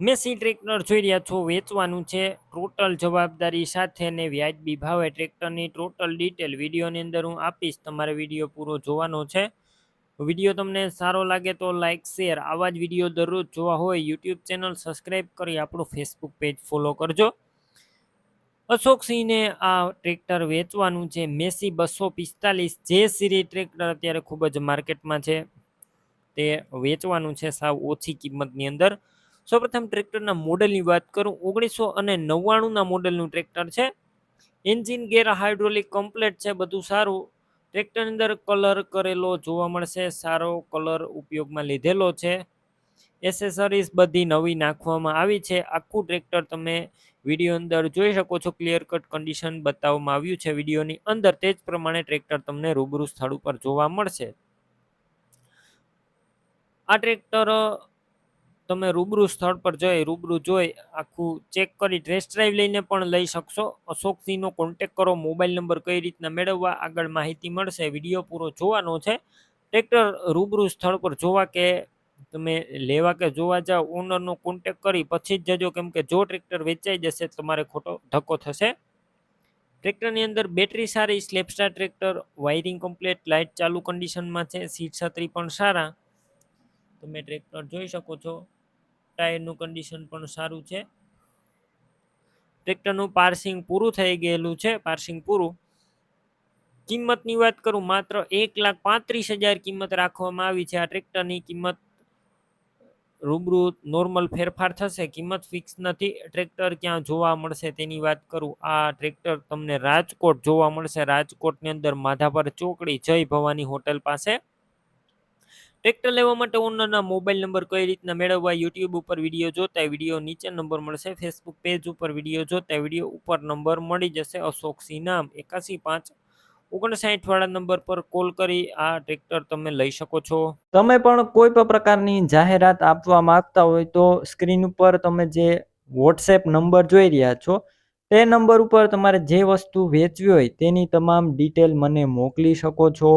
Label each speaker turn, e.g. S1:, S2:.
S1: Massey tractor જોઈ રહ્યા છો, વેચવાનું છે. ટોટલ જવાબદારી સાથે ને વ્યાજબી ભાવે ટ્રેક્ટરની ટોટલ ડિટેલ વિડીયોની અંદર હું આપીશ. તમારે વીડિયો પૂરો જોવાનો છે. વીડિયો તમને સારો લાગે તો લાઇક શેર આવા જ વીડિયો દરરોજ જોવા હોય યુટ્યુબ ચેનલ સબસ્ક્રાઈબ કરી આપણું ફેસબુક પેજ ફોલો કરજો. અશોકસિંહને આ ટ્રેક્ટર વેચવાનું છે. મેસી બસો પિસ્તાલીસ જે સીરી ટ્રેક્ટર અત્યારે ખૂબ જ માર્કેટમાં છે. તે વેચવાનું છે સાવ ઓછી કિંમતની અંદર. સૌપ્રથમ ટ્રેક્ટરના મોડેલની વાત કરું, ઓગણીસો અને નવ્વાણુંના મોડેલનું ટ્રેક્ટર છે. એન્જિન ગેર હાઇડ્રોલિક કમ્પ્લેટ છે, બધું સારું. ટ્રેક્ટરની અંદર કલર કરેલો જોવા મળશે, સારો કલર ઉપયોગમાં લીધેલો છે. એસેસરીઝ બધી નવી નાખવામાં આવી છે. આખું ટ્રેક્ટર તમે વીડિયો અંદર જોઈ શકો છો ક્લિયર કટ કન્ડિશન બતાવવામાં આવ્યું છે વિડીયોની અંદર, તે જ પ્રમાણે ટ્રેક્ટર તમને રૂબરૂ સ્થળ ઉપર જોવા મળશે. આ ટ્રેક્ટર તમે રૂબરૂ સ્થળ પર જઈ, રૂબરૂ જોઈ, આખું ચેક કરી ટેસ્ટ ડ્રાઈવ લઈને પણ લઈ શકશો. અશોકસિંહનો કોન્ટેક કરો મોબાઈલ નંબર કઈ રીતના મેળવવા, આગળ માહિતી મળશે વીડિયો પૂરો જોવાનો છે. ટ્રેક્ટર રૂબરૂ સ્થળ પર જોવા કે તમે લેવા કે જોવા જાઓ ઓનરનો કોન્ટેક કરી, પછી જ જજો કેમ કે જો ટ્રેક્ટર વેચાઈ જશે તમારે ખોટો ધક્કો થશે. ટ્રેક્ટરની અંદર બેટરી સારી સ્લેપસ્ટાર ટ્રેક્ટર વાયરિંગ કમ્પ્લીટ લાઇટ ચાલુ કન્ડિશનમાં છે, સીટ છત્રી પણ સારા. તમે ટ્રેક્ટર જોઈ શકો છો. ટાયરનું કન્ડિશન પણ સારું છે. ટ્રેક્ટરનું પાર્સિંગ પૂરું થઈ ગયેલું છે પાર્સિંગ પૂરું. કિંમતની વાત કરું, માત્ર એક લાખ પાંત્રીસ હજાર કિંમત રાખવામાં આવી છે. આ ટ્રેક્ટરની કિંમત રૂબરૂ નોર્મલ ફેરફાર થશે, કિંમત ફિક્સ નથી. ટ્રેક્ટર ક્યાં જોવા મળશે તેની વાત કરું. આ ટ્રેક્ટર તમને રાજકોટ જોવા મળશે. રાજકોટની અંદર માધાપર ચોકડી જય ભવાની હોટલ પાસે. ટ્રેક્ટર લેવા માટે ઓનરના મોબાઈલ નંબર કઈ રીતના મેળવવા યુટ્યુબ ઉપર વીડિયો જોતા વીડિયો નીચે નંબર મળશે ફેસબુક પેજ ઉપર વીડિયો જોતા વીડિયો ઉપર નંબર મળી જશે અશોક નામ, એકાસી પાંચ, ઓગણસાઠ વાળા નંબર પર કોલ કરી, આ ટ્રેક્ટર તમે લઈ શકો છો.
S2: તમે પણ કોઈ પણ પ્રકારની જાહેરાત આપવા માંગતા હોય તો સ્ક્રીન ઉપર તમે જે વોટ્સએપ નંબર જોઈ રહ્યા છો, તે નંબર ઉપર તમારે જે વસ્તુ વેચવી હોય તેની તમામ ડિટેલ મને મોકલી શકો છો.